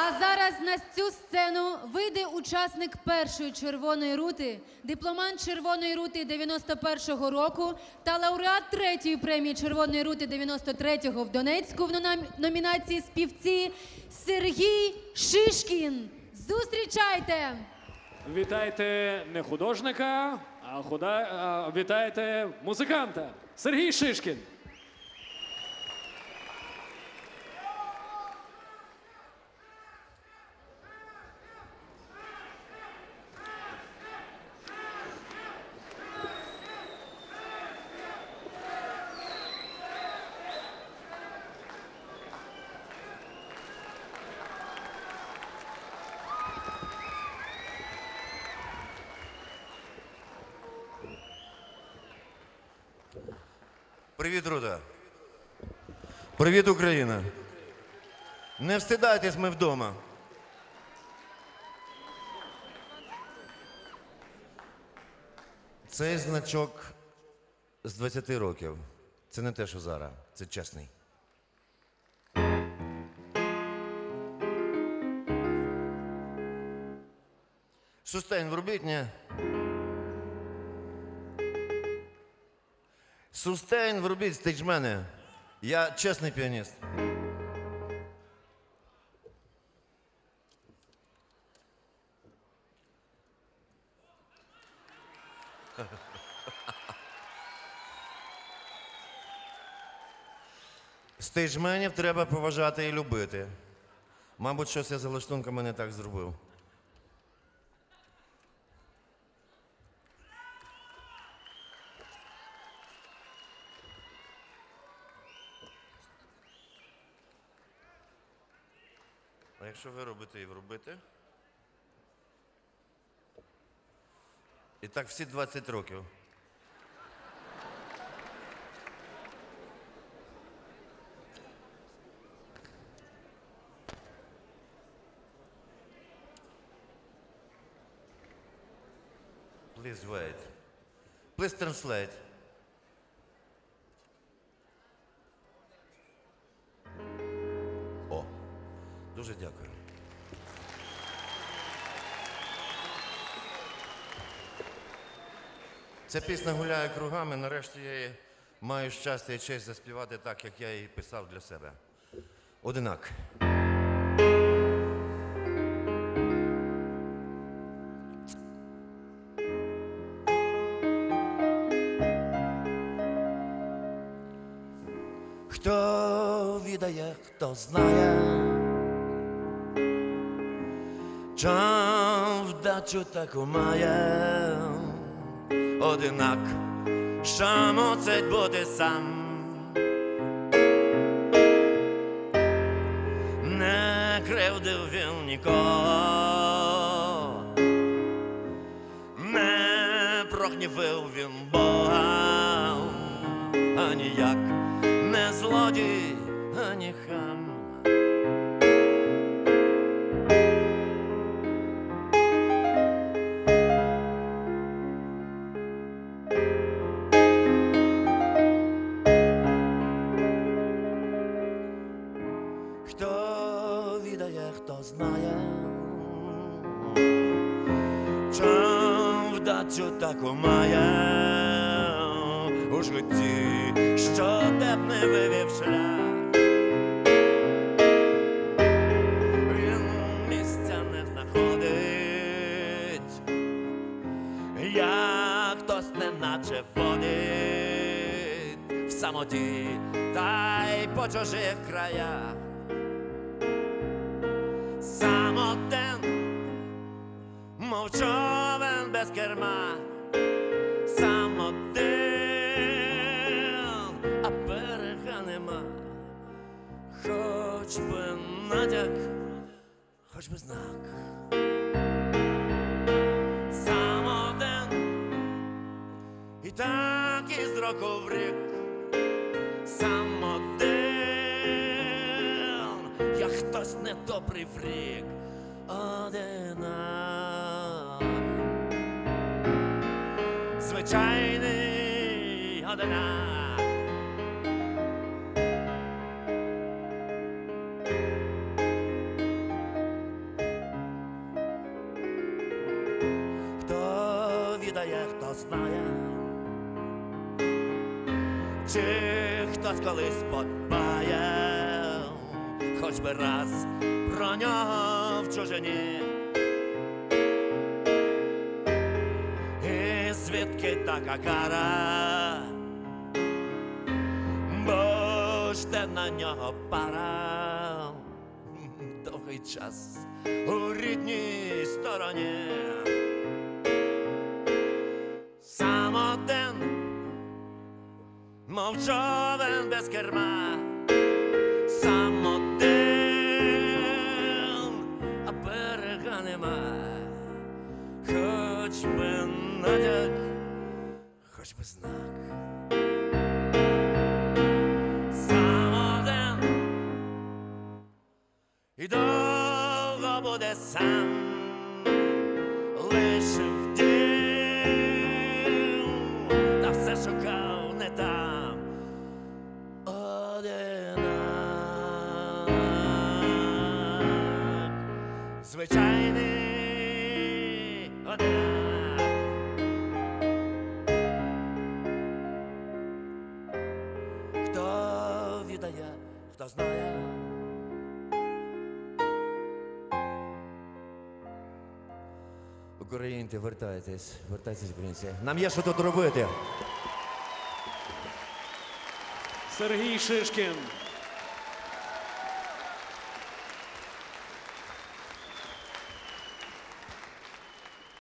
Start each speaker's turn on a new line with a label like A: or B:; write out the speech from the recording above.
A: А зараз на цю сцену вийде учасник першої червоної рути, дипломант червоної рути 91-го року та лауреат третьої премії червоної рути 93-го в Донецьку в номі- номінації співці Сергій Шишкін. Зустрічайте!
B: Вітайте не художника, а, худа... а вітайте музиканта Сергій Шишкін.
C: Привіт, Руда. Привіт, Україна. Не встидайтесь, ми вдома. Цей значок з 20 років. Це не те, що зараз. Це чесний. Сустейн врубіть, ні? Сустейн врубіть стейджмени. Я чесний піаніст. Стейджменів треба поважати і любити. Мабуть, щось я за лаштунками не так зробив. А якщо ви робите і вробите? І так всі 20 років. Please wait. Please translate. Дякую. Ця пісня гуляє кругами. Нарешті я її маю щастя і честь заспівати так, як я її писав для себе. Одинак. Хто відає, хто знає, чом вдачу таку має, одинак, що мусить бути сам. Не кривдив він нікого, не прогнівив він Бога, аніяк не злодій, ані хам. Вдачу таку має у житті, що б не вивів шлях. Він місця не знаходить, як хтось неначе водить в самоті та й по чужих краях. Самотен, мов без керма, самотен, а берега нема, хоч би натяк, хоч би знак. Самотен, і так із року в рік, самотен, як хтось недобрий фрік, одинак. zwyczajny od nas. Kto widać, jak to znaje, czy ktoś kiedyś spotkaje, choćby raz broniał w czużenie. Звідки така кара? Бо ж те на нього пара довгий час у рідній стороні. Сам один, мов човен без керма, сам один, а берега нема, хоч би натяк, хоч би знак. Сам один, і довго буде сам, лишив дім, та все шукав не там. Одинак, звичайний одинак. Віддає, хто знає. Українці, вертайтесь, вертайтесь, українці. Нам є що тут робити.
B: Сергій Шишкін.